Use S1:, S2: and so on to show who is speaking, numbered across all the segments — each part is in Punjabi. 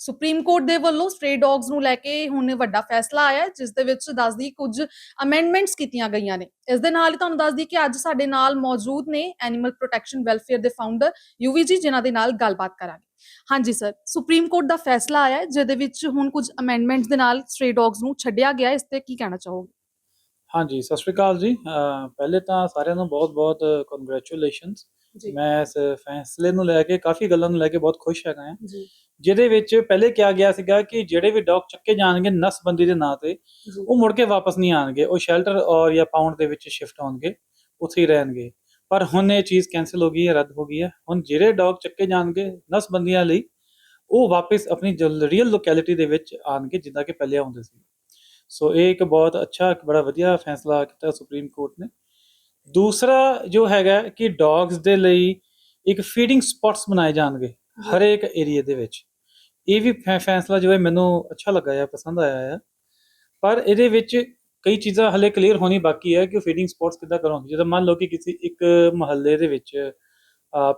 S1: ਸੁਪਰੀਮ ਕੋਰਟ ਦੇ ਵੱਲੋਂ ਸਟ੍ਰੇ ਡੌਗਸ ਨੂੰ ਲੈ ਕੇ ਹੁਣ ਵੱਡਾ ਫੈਸਲਾ ਆਇਆ ਜਿਸ ਦੇ ਵਿੱਚ ਦੱਸਦੀ ਕੁਝ ਅਮੈਂਡਮੈਂਟਸ ਕੀਤੀਆਂ ਗਈਆਂ ਨੇ। ਇਸ ਦੇ ਨਾਲ ਹੀ ਤੁਹਾਨੂੰ ਦੱਸਦੀ ਕਿ ਅੱਜ ਸਾਡੇ ਨਾਲ ਮੌਜੂਦ ਨੇ ਐਨੀਮਲ ਪ੍ਰੋਟੈਕਸ਼ਨ ਵੈਲਫੇਅਰ ਦੇ ਫਾਊਂਡਰ ਯੂਵੀਜੀ ਜਿਨ੍ਹਾਂ ਦੇ ਨਾਲ ਗੱਲਬਾਤ ਕਰਾਂਗੇ। ਹਾਂਜੀ ਸਰ ਸੁਪਰੀਮ ਕੋਰਟ ਦਾ ਫੈਸਲਾ ਆਇਆ ਜਿਹਦੇ ਵਿੱਚ ਹੁਣ ਕੁਝ ਅਮੈਂਡਮੈਂਟਸ ਦੇ ਨਾਲ ਸਟ੍ਰੇ ਡੌਗਸ ਨੂੰ ਛੱਡਿਆ ਗਿਆ। ਇਸ ਤੇ ਕੀ ਕਹਿਣਾ ਚਾਹੋਗੇ?
S2: ਹਾਂਜੀ ਸਤਿ ਸ਼੍ਰੀ ਅਕਾਲ ਜੀ। ਪਹਿਲੇ ਤਾਂ ਸਾਰਿਆਂ ਨੂੰ ਬਹੁਤ-ਬਹੁਤ ਕੰਗ੍ਰੈਚੁਲੇਸ਼ਨਸ ਮੈਂ ਇਸ ਫੈਸਲੇ ਨੂੰ ਲੈ ਕੇ ਕਾਫੀ ਗੱਲਾਂ ਨੂੰ ਲੈ ਕੇ ਬਹੁਤ ਖੁਸ਼ ਹੈਗਾ ਹਾਂ।
S1: ਜੀ।
S2: ਜਿਹਦੇ ਵਿੱਚ ਪਹਿਲੇ ਕਿਹਾ ਗਿਆ ਸੀਗਾ ਕਿ ਜਿਹੜੇ ਵੀ ਡੌਗ ਚੱਕੇ ਜਾਣਗੇ ਨਸਬੰਦੀ ਦੇ ਨਾਂ ਤੇ ਉਹ ਮੁੜ ਕੇ ਵਾਪਸ ਨਹੀਂ ਆਣਗੇ। ਉਹ ਸ਼ੈਲਟਰ ਔਰ ਜਾਂ ਪਾਉਂਡ ਦੇ ਵਿੱਚ ਸ਼ਿਫਟ ਹੋਣਗੇ ਉੱਥੇ ਹੀ ਰਹਿਣਗੇ। ਪਰ ਹੁਣ ਇਹ ਚੀਜ਼ ਕੈਨਸਲ ਹੋ ਗਈ ਹੈ ਰੱਦ ਹੋ ਗਈ ਹੈ। ਹੁਣ ਜਿਹੜੇ ਡੌਗ ਚੱਕੇ ਜਾਣਗੇ ਨਸਬੰਦੀਆਂ ਲਈ ਉਹ ਵਾਪਸ ਆਪਣੀ ਰੀਅਲ ਲੋਕੈਲਿਟੀ ਦੇ ਵਿੱਚ ਆਣਗੇ ਜਿੱਦਾਂ ਕਿ ਪਹਿਲੇ ਆਉਂਦੇ ਸੀ। ਸੋ ਇਹ ਇੱਕ ਬਹੁਤ ਅੱਛਾ ਇੱਕ ਬੜਾ ਵਧੀਆ ਫੈਸਲਾ ਕੀਤਾ ਸੁਪਰੀਮ ਕੋਰਟ ਨੇ। ਦੂਸਰਾ ਜੋ ਹੈਗਾ ਕਿ ਡੌਗਸ ਦੇ ਲਈ ਇੱਕ ਫੀਡਿੰਗ ਸਪੌਟਸ ਬਣਾਏ ਜਾਣਗੇ ਹਰੇਕ ਏਰੀਆ ਦੇ ਵਿੱਚ। ਇਹ ਵੀ ਫੈਸਲਾ ਜੋ ਹੈ ਮੈਨੂੰ ਅੱਛਾ ਲੱਗਾ ਹੈ ਪਸੰਦ ਆਇਆ ਹੈ ਪਰ ਇਹਦੇ ਵਿੱਚ ਕਈ ਚੀਜ਼ਾਂ ਹਲੇ ਕਲੀਅਰ ਹੋਣੀ ਬਾਕੀ ਹੈ ਕਿ ਫੀਡਿੰਗ ਸਪੌਟਸ ਕਿੱਦਾਂ ਕਰੋਗੇ ਜਦੋਂ ਮੰਨ ਲਓ ਕਿ ਕਿਸੇ ਇੱਕ ਮਹੱਲੇ ਦੇ ਵਿੱਚ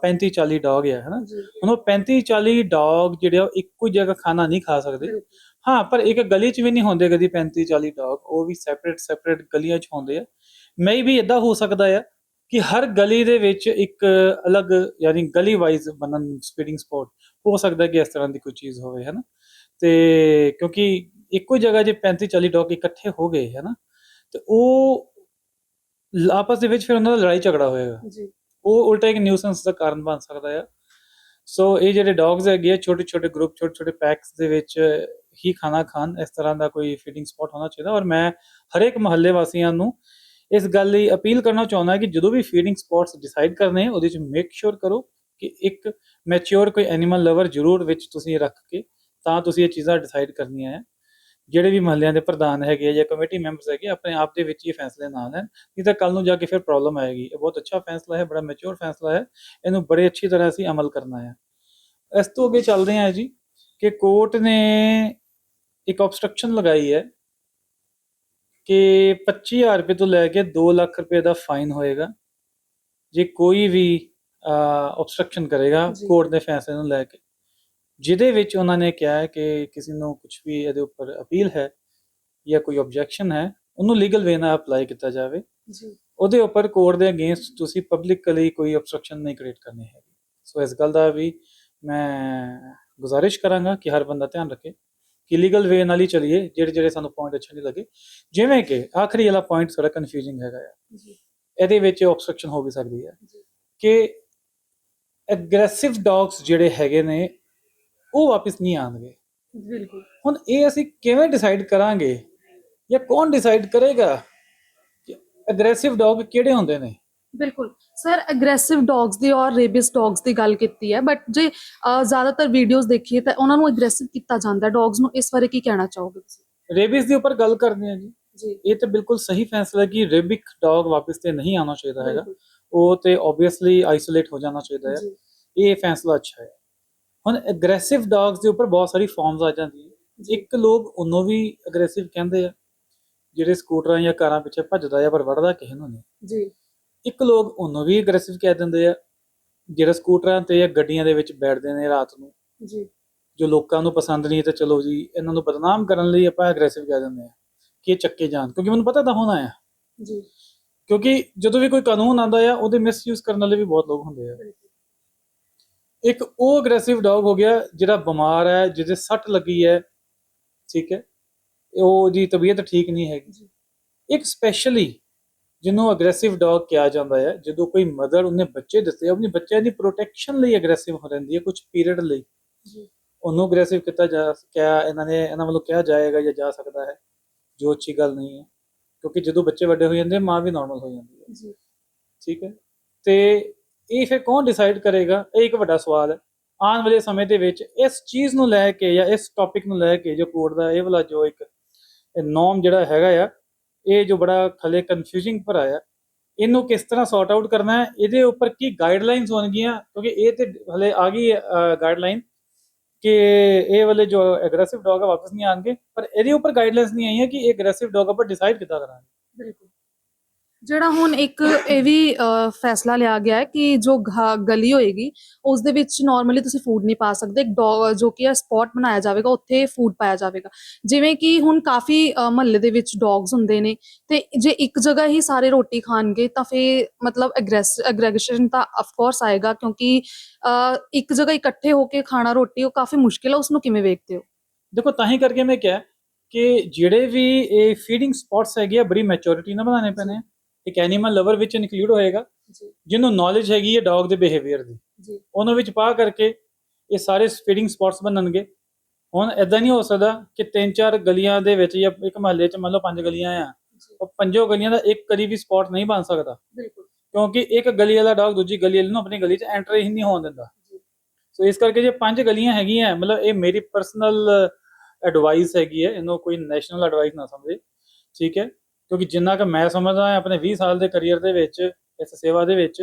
S2: 35 40 ਡੌਗ ਹੈ ਹਨਾ? ਹੁਣ ਉਹ 35 40 ਡੌਗ ਜਿਹੜੇ ਉਹ ਇੱਕੋ ਜਗ੍ਹਾ ਖਾਣਾ ਨਹੀਂ ਖਾ ਸਕਦੇ। ਹਾਂ ਪਰ ਇੱਕ ਗਲੀ 'ਚ ਵੀ ਨਹੀਂ ਹੁੰਦੇ ਕਦੀ 35 40 ਡੌਗ ਉਹ ਵੀ ਸੈਪਰੇਟ ਸੈਪਰੇਟ ਗਲੀਆਂ 'ਚ ਹੁੰਦੇ ਆ। ਮੈਂ ਵੀ ਇਦਾਂ ਹੋ ਸਕਦਾ ਆ ਕਿ ਹਰ ਗਲੀ ਦੇ ਵਿੱਚ ਇੱਕ ਅਲੱਗ ਯਾਨੀ ਗਲੀ ਵਾਈਜ਼ ਬਣਨ ਸਪੀਡਿੰਗ ਸਪੌਟ ਹੋ ਸਕਦਾ ਕਿ ਇਸ ਤਰ੍ਹਾਂ ਦੀ ਕੋਈ ਚੀਜ਼ ਹੋਵੇ ਹੈ ਨਾ ਤੇ ਕਿਉਂਕਿ ਇੱਕੋ ਹੀ ਜਗ੍ਹਾ ਜੇ 35 40 ਡੌਗ ਇਕੱਠੇ ਹੋ ਗਏ ਹੈ ਨਾ ਤੇ ਉਹ ਆਪਸ ਦੇ ਵਿੱਚ ਫਿਰ ਉਹਨਾਂ ਦਾ ਲੜਾਈ ਝਗੜਾ ਹੋਏਗਾ।
S1: ਜੀ।
S2: ਉਹ ਉਲਟਾ ਇੱਕ ਨਿਊਸੈਂਸ ਦਾ ਕਾਰਨ ਬਣ ਸਕਦਾ ਆ। ਸੋ ਇਹ ਜਿਹੜੇ ਡੌਗਸ ਹੈਗੇ ਛੋਟੇ ਛੋਟੇ ਗਰੁੱਪ ਛੋਟੇ ਛੋਟੇ ਪੈਕਸ ਦੇ ਵਿੱਚ ਹੀ ਖਾਣਾ ਖਾਣ ਇਸ ਤਰ੍ਹਾਂ ਦਾ ਕੋਈ ਫੀਡਿੰਗ ਸਪੌਟ ਹੋਣਾ ਚਾਹੀਦਾ। ਔਰ ਮੈਂ ਹਰੇਕ ਮਹੱਲੇ ਵਾਸੀਆਂ ਨੂੰ ਇਸ ਗੱਲ ਲਈ ਅਪੀਲ ਕਰਨਾ ਚਾਹੁੰਦਾ ਕਿ ਜਦੋਂ ਵੀ ਫੀਡਿੰਗ ਸਪੌਟਸ ਡਿਸਾਈਡ ਕਰਨੇ, ਉਹਦੇ ਵਿੱਚ ਮੇਕ ਸ਼ੋਰ ਕਰੋ ਕਿ ਇੱਕ ਮੈਚੁਰ ਕੋਈ ਐਨੀਮਲ ਲਵਰ ਜ਼ਰੂਰ ਵਿੱਚ ਤੁਸੀਂ ਰੱਖ ਕੇ ਤਾਂ ਤੁਸੀਂ ਇਹ ਚੀਜ਼ਾਂ ਡਿਸਾਈਡ ਕਰਨੀਆਂ ਹੈ। ਜਿਹੜੇ ਵੀ ਮਹੱਲਿਆਂ ਦੇ ਪ੍ਰਧਾਨ ਹੈਗੇ ਆ ਜਾਂ ਕਮੇਟੀ ਮੈਂਬਰਸ ਹੈਗੇ ਆਪਣੇ ਆਪ ਦੇ ਵਿੱਚ ਇਹ ਫੈਸਲੇ ਨਾ ਲੈਣ ਨਹੀਂ ਤਾਂ ਕੱਲ ਨੂੰ ਜਾ ਕੇ ਫਿਰ ਪ੍ਰੋਬਲਮ ਆਏਗੀ। ਇਹ ਬਹੁਤ ਅੱਛਾ ਫੈਸਲਾ ਹੈ, ਬੜਾ ਮੈਚੁਰ ਫੈਸਲਾ ਹੈ। ਇਹਨੂੰ ਬੜੇ ਅੱਛੀ ਤਰ੍ਹਾਂ ਅਸੀਂ ਅਮਲ ਕਰਨਾ ਹੈ। ਇਸ ਤੋਂ ਅੱਗੇ ਚੱਲਦੇ ਹਾਂ ਜੀ ਕਿ ਕੋਰਟ ਨੇ ਇੱਕ ਆਬਸਟ੍ਰਕਸ਼ਨ ਲਗਾਈ ਹੈ। ਕਿ 25000 ਰੁਪਏ ਤੋਂ ਲੈ ਕੇ 2 ਲੱਖ ਰੁਪਏ ਦਾ ਫਾਈਨ ਹੋਏਗਾ। ਜੇ ਕੋਈ ਵੀ ਆਬਸਟ੍ਰਕਸ਼ਨ ਕਰੇਗਾ। ਕੋਰਟ ਦੇ ਫੈਸਲੇ ਨੂੰ ਲੈ ਕੇ। ਜਿਹਦੇ ਵਿੱਚ ਉਹਨਾਂ ਨੇ ਕਿਹਾ ਹੈ ਕਿ ਕਿਸੇ ਨੂੰ ਕੁਝ ਵੀ ਇਹਦੇ ਉੱਪਰ ਅਪੀਲ ਹੈ ਜਾਂ ਕੋਈ ਆਬਜੈਕਸ਼ਨ ਹੈ ਉਹਨੂੰ ਲੀਗਲ ਵੇ ਨਾਲ ਅਪਲਾਈ ਕੀਤਾ ਜਾਵੇ।
S1: ਜੀ।
S2: ਉਹਦੇ ਉੱਪਰ ਕੋਰਟ ਦੇ ਅਗੇਂਸਟ ਤੁਸੀਂ ਪਬਲਿਕਲੀ ਕੋਈ ਆਬਸਟ੍ਰਕਸ਼ਨ ਨਹੀਂ ਕ੍ਰੀਏਟ ਕਰਨੀ ਹੈ ਸੋ ਇਸ ਗੱਲ ਦਾ ਵੀ ਮੈਂ ਗੁਜ਼ਾਰਿਸ਼ ਕਰਾਂਗਾ ਕਿ ਹਰ ਬੰਦਾ ਧਿਆਨ ਰੱਖੇ। ਕਿ ਲੀਗਲ ਵੇ ਨਾਲ ਹੀ ਚਲੀਏ ਜਿਹੜੇ ਜਿਹੜੇ ਸਾਨੂੰ ਪੁਆਇੰਟ ਅੱਛੇ ਨਹੀਂ ਲੱਗੇ। ਜਿਵੇਂ ਕਿ ਆਖਰੀ ਵਾਲਾ ਪੁਆਇੰਟ ਥੋੜਾ ਕਨਫਿਊਜ਼ਿੰਗ ਹੈਗਾ ਆ।
S1: ਜੀ।
S2: ਇਹਦੇ ਵਿੱਚ ਆਬਸਟ੍ਰਕਸ਼ਨ ਹੋ ਵੀ ਸਕਦੀ ਹੈ। ਕਿ ਐਗਰੈਸਿਵ ਡੌਗਸ ਜਿਹੜੇ ਹੈਗੇ ਨੇ ਉਹ ਵਾਪਸ ਨਹੀਂ ਆਣਗੇ
S1: ਬਿਲਕੁਲ।
S2: ਹੁਣ ਇਹ ਅਸੀਂ ਕਿਵੇਂ ਡਿਸਾਈਡ ਕਰਾਂਗੇ? ਜਾਂ ਕੌਣ ਡਿਸਾਈਡ ਕਰੇਗਾ ਕਿ ਐਗਰੈਸਿਵ ਡੌਗ ਕਿਹੜੇ ਹੁੰਦੇ ਨੇ?
S1: ਬਿਲਕੁਲ। ਸਰ ਐਗਰੈਸਿਵ ਡੌਗਸ ਦੀ ਔਰ ਰੇਬਿਸ ਡੌਗਸ ਦੀ ਗੱਲ ਕੀਤੀ ਹੈ ਬਟ ਜੇ ਅਹ, ਜ਼ਿਆਦਾਤਰ ਵੀਡੀਓਜ਼ ਦੇਖੀਏ ਤਾਂ ਉਹਨਾਂ ਨੂੰ ਐਗਰੈਸਿਵ ਕੀਤਾ ਜਾਂਦਾ ਡੌਗਸ ਨੂੰ ਇਸ ਬਾਰੇ ਕੀ ਕਹਿਣਾ ਚਾਹੋਗੇ ਤੁਸੀਂ?
S2: ਰੇਬੀਜ਼ ਦੇ ਉੱਪਰ ਗੱਲ ਕਰਦੇ ਹਾਂ ਜੀ।
S1: ਜੀ।
S2: ਇਹ ਤਾਂ ਬਿਲਕੁਲ ਸਹੀ ਫੈਸਲਾ ਹੈ ਕਿ ਰੇਬਿਕ ਡੌਗ ਵਾਪਸ ਤੇ ਨਹੀਂ ਆਉਣਾ ਚਾਹੀਦਾ ਹੈਗਾ। ਉਹ ਤੇ ਆਬਵੀਅਸਲੀ ਆਈਸੋਲੇਟ ਹੋ ਜਾਣਾ ਚਾਹੀਦਾ ਹੈ।
S1: ਜੀ।
S2: ਇਹ ਫੈਸਲਾ ਅੱਛਾ ਹੈ। ਹੁਣ ਐਗਰੈਸਿਵ ਡੌਗਸ ਦੇ ਉੱਪਰ ਬਹੁਤ ਸਾਰੀ ਫਾਰਮਸ ਆ ਜਾਂਦੀਆਂ। ਇੱਕ ਲੋਕ ਉਹਨੂੰ ਵੀ ਅਗਰੈਸਿਵ ਕਹਿੰਦੇ ਆ। ਜਿਹੜੇ ਸਕੂਟਰਾਂ ਜਾਂ ਕਾਰਾਂ ਪਿੱਛੇ ਭੱਜਦਾ ਆ ਪਰ ਵੜਦਾ ਕਿਸੇ ਨੂੰ ਨਹੀਂ।
S1: ਜੀ।
S2: ਇੱਕ ਲੋਕ ਉਹਨੂੰ ਵੀ ਅਗਰੈਸਿਵ ਕਹਿ ਦਿੰਦੇ ਆ ਜਿਹੜੇ ਸਕੂਟਰਾਂ ਤੇ ਜਾਂ ਗੱਡੀਆਂ ਦੇ ਵਿੱਚ ਬੈਠਦੇ ਨੇ ਰਾਤ ਨੂੰ।
S1: ਜੀ।
S2: ਜੋ ਲੋਕਾਂ ਨੂੰ ਪਸੰਦ ਨਹੀਂ ਤੇ ਚਲੋ ਜੀ ਇਹਨਾਂ ਨੂੰ ਬਦਨਾਮ ਕਰਨ ਲਈ ਆਪਾਂ ਐਗਰੈਸਿਵ ਕਹਿ ਦਿੰਦੇ ਆ ਕਿ ਇਹ ਚੱਕੇ ਜਾਣ ਕਿਉਂਕਿ ਮੈਨੂੰ ਪਤਾ ਤਾਂ ਹੋਣਾ ਆ।
S1: ਜੀ।
S2: ਕਿਉਂਕਿ ਜਦੋਂ ਵੀ ਕੋਈ ਕਾਨੂੰਨ ਆਉਂਦਾ ਆ ਉਹਦੇ ਮਿਸਯੂਜ਼ ਕਰਨ ਵਾਲੇ ਵੀ ਬਹੁਤ ਲੋਕ ਹੁੰਦੇ ਆ। ਇੱਕ ਉਹ ਅਗਰੈਸਿਵ ਡੌਗ ਹੋ ਗਿਆ ਜਿਹੜਾ ਬਿਮਾਰ ਹੈ ਜਿਹਦੇ ਸੱਟ ਲੱਗੀ ਹੈ ਠੀਕ ਹੈ ਉਹ ਦੀ ਤਬੀਅਤ ਠੀਕ ਨਹੀਂ ਹੈਗੀ। ਇੱਕ ਸਪੈਸ਼ਲੀ ਜਿਹਨੂੰ ਅਗਰੈਸਿਵ ਡੌਗ ਕਿਹਾ ਜਾਂਦਾ ਹੈ ਜਦੋਂ ਕੋਈ ਮਦਰ ਉਹਨੇ ਬੱਚੇ ਦਿੱਤੇ ਆਪਣੀ ਬੱਚਿਆਂ ਦੀ ਪ੍ਰੋਟੈਕਸ਼ਨ ਲਈ ਅਗਰੈਸਿਵ ਹੋ ਰਹਿੰਦੀ ਹੈ ਕੁਝ ਪੀਰੀਅਡ ਲਈ।
S1: ਜੀ।
S2: ਉਹਨੂੰ ਅਗਰੈਸਿਵ ਕੀਤਾ ਜਾ ਕਿਹਾ ਇਹਨਾਂ ਨੇ ਇਹਨਾਂ ਵੱਲੋਂ ਕਿਹਾ ਜਾਏਗਾ ਜਾਂ ਜਾ ਸਕਦਾ ਹੈ ਜੋ ਅੱਛੀ ਗੱਲ ਨਹੀਂ ਹੈ। ਕਿਉਂਕਿ ਜਦੋਂ ਬੱਚੇ ਵੱਡੇ ਹੋ ਜਾਂਦੇ ਮਾਂ ਵੀ ਨਾਰਮਲ ਹੋ ਜਾਂਦੀ ਹੈ।
S1: ਜੀ।
S2: ਠੀਕ ਹੈ। ਤੇ ਇਹ ਫਿਰ ਕੌਣ ਡਿਸਾਈਡ ਕਰੇਗਾ? ਇਹ ਇੱਕ ਵੱਡਾ ਸਵਾਲ ਹੈ। ਆਉਣ ਵਾਲੇ ਸਮੇਂ ਦੇ ਵਿੱਚ ਇਸ ਚੀਜ਼ ਨੂੰ ਲੈ ਕੇ ਜਾਂ ਇਸ ਟੌਪਿਕ ਨੂੰ ਲੈ ਕੇ ਜੋ ਕੋਰਟ ਦਾ ਇਹ ਵਾਲਾ ਜੋ ਇੱਕ ਨੋਮ ਜਿਹੜਾ ਹੈਗਾ ਆ ਇਹ ਜੋ ਬੜਾ ਖਲੇ ਕਨਫਿਊਜ਼ਿੰਗ ਪਰ ਆਇਆ ਇਹਨੂੰ ਕਿਸ ਤਰ੍ਹਾਂ ਸੌਰਟ ਆਊਟ ਕਰਨਾ ਹੈ? ਇਹਦੇ ਉੱਪਰ ਕੀ ਗਾਈਡਲਾਈਨਸ ਹੋਣਗੀਆਂ? ਕਿਉਂਕਿ ਇਹ ਤੇ ਹਲੇ ਆ ਗਈ ਗਾਈਡਲਾਈਨ ਕਿ ਇਹ ਵਾਲੇ ਜੋ ਐਗਰੈਸਿਵ ਡੌਗ ਆ, ਵਾਪਸ ਨਹੀਂ ਆਣਗੇ ਪਰ ਇਹਦੇ ਉੱਪਰ ਗਾਈਡਲਾਈਨਸ ਨਹੀਂ ਆਈਆਂ ਕਿ ਇਹ ਐਗਰੈਸਿਵ ਡੌਗ ਉੱਪਰ ਡਿਸਾਈਡ ਕਿੱਦਾਂ ਕਰਾਂਗੇ।
S1: ਬਿਲਕੁਲ। ਜਿਹੜਾ ਹੁਣ ਇੱਕ ਇਹ ਵੀ ਅ, ਫੈਸਲਾ ਲਿਆ ਗਿਆ ਹੈ ਕਿ ਜੋ ਘ- ਗਲੀ ਹੋਏਗੀ ਉਸ ਦੇ ਵਿੱਚ ਨਾਰਮਲੀ ਤੁਸੀਂ ਫੂਡ ਨਹੀਂ ਪਾ ਸਕਦੇ। ਇੱਕ ਡੌਗ ਜੋ ਕਿ ਹੈ ਸਪੌਟ ਬਣਾਇਆ ਜਾਵੇਗਾ ਉੱਥੇ ਫੂਡ ਪਾਇਆ ਜਾਵੇਗਾ। ਜਿਵੇਂ ਕਿ ਹੁਣ ਕਾਫੀ ਮਹੱਲੇ ਦੇ ਵਿੱਚ ਡੌਗਸ ਹੁੰਦੇ ਨੇ ਤੇ ਜੇ ਇੱਕ ਜਗ੍ਹਾ ਹੀ ਸਾਰੇ ਰੋਟੀ ਖਾਣਗੇ ਤਾਂ ਫੇ ਮਤਲਬ ਐਗਰੈਗੇਸ਼ਨ ਤਾਂ ਆਫ ਕੋਰਸ ਆਏਗਾ ਕਿਉਂਕਿ ਅ, ਇੱਕ ਜਗ੍ਹਾ ਇਕੱਠੇ ਹੋ ਕੇ ਖਾਣਾ ਰੋਟੀ ਉਹ ਕਾਫੀ ਮੁਸ਼ਕਿਲ ਹੈ ਉਸ ਨੂੰ ਕਿਵੇਂ ਵੇਖਦੇ ਹੋ?
S2: ਦੇਖੋ ਤਾਂ ਹੀ ਕਰਕੇ ਮੈਂ ਕਿਹਾ ਕਿ ਜਿਹੜੇ ਵੀ ਇਹ ਫੀਡਿੰਗ ਸਪੌਟਸ ਹੈਗੇ ਆ ਬੜੀ ਮੈਚੁਰਿਟੀ ਨਾਲ ਬਣਾਉਣੇ ਪੈਣੇ ਆ। ਇੱਕ ਐਨੀਮਲ ਲਵਰ ਵਿੱਚ ਇਨਕਲੂਡ ਹੋਏਗਾ
S1: ਜੀ।
S2: ਜਿਹਨੂੰ ਨੌਲੇਜ ਹੈਗੀ ਹੈ ਡੌਗ ਦੇ ਬਿਹੇਵੀਅਰ ਦੀ।
S1: ਜੀ।
S2: ਉਹਨੂੰ ਵਿੱਚ ਪਾ ਕਰਕੇ ਇਹ ਸਾਰੇ ਫੀਡਿੰਗ ਸਪੌਟਸ ਬਣਨਗੇ। ਹੁਣ ਇਦਾਂ ਨਹੀਂ ਹੋ ਸਕਦਾ ਕਿ ਤਿੰਨ ਚਾਰ ਗਲੀਆਂ ਦੇ ਵਿੱਚ ਜਾਂ ਇੱਕ ਮਹੱਲੇ 'ਚ ਮੰਨ ਲਓ ਪੰਜ ਗਲੀਆਂ ਆ ਉਹ ਪੰਜੋ ਗਲੀਆਂ ਦਾ ਇੱਕ ਕਦੀ ਵੀ ਸਪੌਟ ਨਹੀਂ ਬਣ ਸਕਦਾ।
S1: ਬਿਲਕੁਲ।
S2: ਕਿਉਂਕਿ ਇੱਕ ਗਲੀ ਵਾਲਾ ਡੌਗ ਦੂਜੀ ਗਲੀ ਵਾਲੇ ਨੂੰ ਆਪਣੀ ਗਲੀ 'ਚ ਐਂਟਰ ਹੀ ਨਹੀਂ ਹੋਣ ਦਿੰਦਾ। ਸੋ ਇਸ ਕਰਕੇ ਜੇ ਪੰਜ ਗਲੀਆਂ ਹੈਗੀਆਂ ਮਤਲਬ ਇਹ ਮੇਰੀ ਪਰਸਨਲ ਐਡਵਾਈਸ ਹੈਗੀ ਹੈ ਇਹਨੂੰ ਕੋਈ ਨੈਸ਼ਨਲ ਐਡਵਾਈਸ ਨਾ ਸਮਝੇ। ਠੀਕ ਹੈ? ਕਿਉਂਕਿ ਜਿੰਨਾ ਕਿ ਮੈਂ ਸਮਝਦਾ ਹਾਂ ਆਪਣੇ 20 ਸਾਲ ਦੇ ਕੈਰੀਅਰ ਦੇ ਵਿੱਚ ਇਸ ਸੇਵਾ ਦੇ ਵਿੱਚ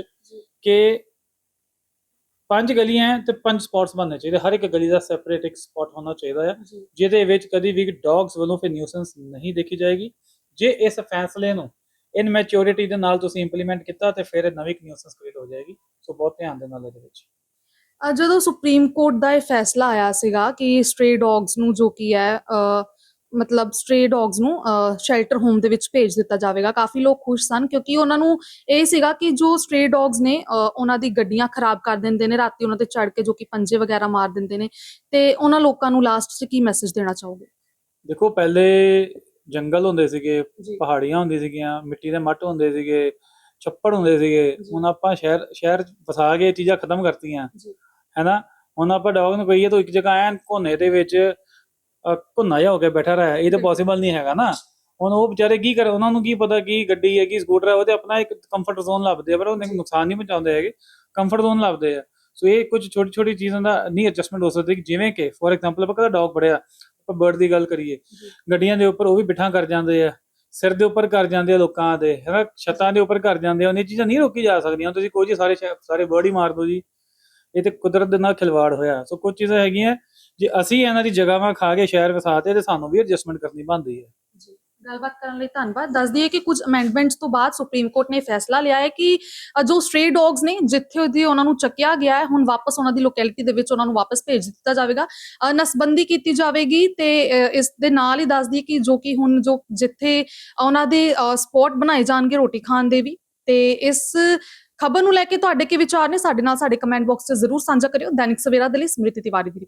S2: ਕਿ ਪੰਜ ਗਲੀਆਂ ਤੇ ਪੰਜ ਸਪੌਟਸ ਬਣਨੇ ਚਾਹੀਦੇ ਹਰ ਇੱਕ ਗਲੀ ਦਾ ਸੈਪਰੇਟ ਇੱਕ ਸਪੌਟ ਹੋਣਾ ਚਾਹੀਦਾ ਹੈ ਜਿਹਦੇ ਵਿੱਚ ਕਦੀ ਵੀ ਡੌਗਸ ਵੱਲੋਂ ਫਿਰ ਨਿਊਸੈਂਸ ਨਹੀਂ ਦੇਖੀ ਜਾਏਗੀ। ਜੇ ਇਸ ਫੈਸਲੇ ਨੂੰ ਇਨ ਮੈਚਿਓਰਿਟੀ ਦੇ ਨਾਲ ਤੁਸੀਂ ਇੰਪਲੀਮੈਂਟ ਕੀਤਾ ਤੇ ਫਿਰ ਨਵੀਂ ਨਿਊਸੈਂਸ ਕ੍ਰੀਏਟ ਹੋ ਜਾਏਗੀ। ਸੋ ਬਹੁਤ ਧਿਆਨ ਦੇ ਨਾਲ ਇਹਦੇ ਵਿੱਚ।
S1: ਜਦੋਂ ਸੁਪਰੀਮ ਕੋਰਟ ਦਾ ਇਹ ਫੈਸਲਾ ਆਇਆ ਸੀਗਾ ਕਿ ਸਟ੍ਰੇ ਡੌਗਸ ਨੂੰ ਜੋ ਕੀ ਹੈ ਮਤਲਬ ਸਟ੍ਰੇ ਡੌਗਸ ਨੂੰ ਸ਼ੈਲਟਰ ਹੋਮ ਦੇ ਵਿੱਚ ਭੇਜ ਦਿੱਤਾ ਜਾਵੇਗਾ। ਕਾਫੀ ਲੋਕ ਖੁਸ਼ ਸਨ ਕਿਉਂਕਿ ਉਹਨਾਂ ਨੂੰ ਇਹ ਸੀਗਾ ਕਿ ਜੋ ਸਟ੍ਰੇ ਡੌਗਸ ਨੇ ਉਹਨਾਂ ਦੀ ਗੱਡੀਆਂ ਖਰਾਬ ਕਰ ਦਿੰਦੇ ਨੇ ਰਾਤੀ ਉਹਨਾਂ ਤੇ ਚੜ ਕੇ ਜੋ ਕਿ ਪੰਜੇ ਵਗੈਰਾ ਮਾਰ ਦਿੰਦੇ ਨੇ। ਤੇ ਉਹਨਾਂ ਲੋਕਾਂ ਨੂੰ ਲਾਸਟ 'ਚ ਕੀ ਮੈਸੇਜ ਦੇਣਾ ਚਾਹੋਗੇ?
S2: ਦੇਖੋ ਪਹਿਲੇ ਜੰਗਲ ਹੁੰਦੇ ਸੀਗੇ ਪਹਾੜੀਆਂ ਹੁੰਦੀਆਂ ਸੀਗੀਆਂ ਮਿੱਟੀ ਦੇ ਮੱਟ ਹੁੰਦੇ ਸੀਗੇ ਛੱਪੜ ਹੁੰਦੇ ਸੀਗੇ। ਹੁਣ ਆਪਾਂ ਸ਼ਹਿਰ ਸ਼ਹਿਰ ਵਸਾ ਕੇ ਇਹ ਚੀਜ਼ਾਂ ਖਤਮ ਕਰਤੀਆਂ। ਹੈਨਾ? ਹੁਣ ਆਪਾਂ ਡੌਗ ਨੂੰ ਕਹੀਏ ਤਾਂ ਇੱਕ ਜਗ੍ਹਾ ਐਨ ਕੋਨੇ ਦੇ ਵਿੱਚ ਘੁੰਨਾ ਜਿਹਾ ਹੋ ਕੇ ਬੈਠਾ ਰਿਹਾ ਇਹ ਤਾਂ। ਪੋਸੀਬਲ ਨਹੀਂ ਹੈਗਾ ਨਾ। ਹੁਣ ਉਹ ਵਿਚਾਰੇ ਕੀ ਕਰ ਉਹਨਾਂ ਨੂੰ ਕੀ ਪਤਾ ਕੀ ਗੱਡੀ ਹੈ ਕੀ ਸਕੂਟਰ ਹੈ ਉਹ ਤੇ ਆਪਣਾ ਇੱਕ ਕੰਫਰਟ ਜ਼ੋਨ ਲੱਭਦੇ ਆ ਪਰ ਉਹ ਨੁਕਸਾਨ ਨਹੀਂ ਪਹੁੰਚਾਉਂਦੇ ਹੈਗੇ ਕੰਫਰਟ ਜ਼ੋਨ ਲੱਭਦੇ ਆ। ਸੋ ਇਹ ਕੁਝ ਛੋਟੀ ਛੋਟੀ ਚੀਜ਼ਾਂ ਦਾ ਨਹੀਂ ਐਡਜਸਟਮੈਂਟ ਹੋ ਸਕਦੀ ਜਿਵੇਂ ਕਿ ਫੋਰ ਐਗਜ਼ਾਮਪਲ ਆਪਾਂ ਕਹਿੰਦਾ ਡੌਗ ਬੜਿਆ ਆਪਾਂ ਬਰਡ ਦੀ ਗੱਲ ਕਰੀਏ ਗੱਡੀਆਂ ਦੇ ਉੱਪਰ ਉਹ ਵੀ ਬਿਠਾ ਕਰ ਜਾਂਦੇ ਆ ਸਿਰ ਦੇ ਉੱਪਰ ਕਰ ਜਾਂਦੇ ਆ ਲੋਕਾਂ ਦੇ ਹੈਨਾ ਛੱਤਾਂ ਦੇ ਉੱਪਰ ਕਰ ਜਾਂਦੇ ਆ ਉਹ ਇਹ ਚੀਜ਼ਾਂ ਨਹੀਂ ਰੋਕੀ ਜਾ ਸਕਦੀਆਂ ਤੁਸੀਂ ਕੋਈ ਜੀ ਸਾਰੇ ਸਾਰੇ ਬਰਡ ਹੀ ਮਾਰ ਦਿਓ ਜੀ। ਇਹ ਤੇ ਕੁਦਰਤ ਦੇ ਨਾਲ ਖਿਲਵਾੜ ਹੋਇਆ ਸੋ ਕੁਝ ਚੀਜ਼ਾਂ ਹੈਗੀਆਂ ਜੇ ਅਸੀਂ ਇਹਨਾਂ ਦੀ ਜਗ੍ਹਾਵਾਂ ਖਾ ਕੇ ਸ਼ਹਿਰ ਵਸਾਤੇ ਤੇ ਸਾਨੂੰ ਵੀ ਐਡਜਸਟਮੈਂਟ ਕਰਨੀ ਬਣਦੀ ਹੈ।
S1: ਜੀ। ਗੱਲਬਾਤ ਕਰਨ ਲਈ ਧੰਨਵਾਦ। ਦੱਸ ਦਈਏ ਕਿ ਕੁਝ ਅਮੈਂਡਮੈਂਟਸ ਤੋਂ ਬਾਅਦ ਸੁਪਰੀਮ ਕੋਰਟ ਨੇ ਫੈਸਲਾ ਲਿਆ ਹੈ ਕਿ ਜੋ ਸਟ੍ਰੇ ਡੌਗਸ ਨੇ, ਜਿੱਥੇ ਉਹਦੀ ਉਹਨਾਂ ਨੂੰ ਚੱਕਿਆ ਗਿਆ ਹੈ, ਹੁਣ ਵਾਪਸ ਉਹਨਾਂ ਦੀ ਲੋਕੈਲਿਟੀ ਦੇ ਵਿੱਚ ਉਹਨਾਂ ਨੂੰ ਵਾਪਸ ਭੇਜ ਦਿੱਤਾ ਜਾਵੇਗਾ। ਨਸਬੰਦੀ ਕੀਤੀ ਜਾਵੇਗੀ ਤੇ ਇਸ ਦੇ ਨਾਲ ਹੀ ਦੱਸ ਦਈਏ ਕਿ ਜੋ ਕਿ ਹੁਣ ਜੋ ਜਿੱਥੇ ਉਹਨਾਂ ਦੇ ਸਪੌਟ ਬਣਾਏ ਜਾਣਗੇ ਰੋਟੀ ਖਾਣ ਦੇ ਵੀ। ਤੇ ਇਸ ਖਬਰ ਨੂੰ ਲੈ ਕੇ ਤੁਹਾਡੇ ਕੀ ਵਿਚਾਰ ਨੇ? ਸਾਡੇ ਨਾਲ ਸਾਡੇ ਕਮੈਂਟ ਬਾਕਸ 'ਚ ਜ਼ਰੂਰ ਸਾਂਝਾ ਕਰਿਓ। ਦੈਨਿਕ ਸਵੇਰਾ ਦੇ ਲਈ ਸਮ੍ਰਿਤੀ ਤਿਵਾਰੀ ਦੀ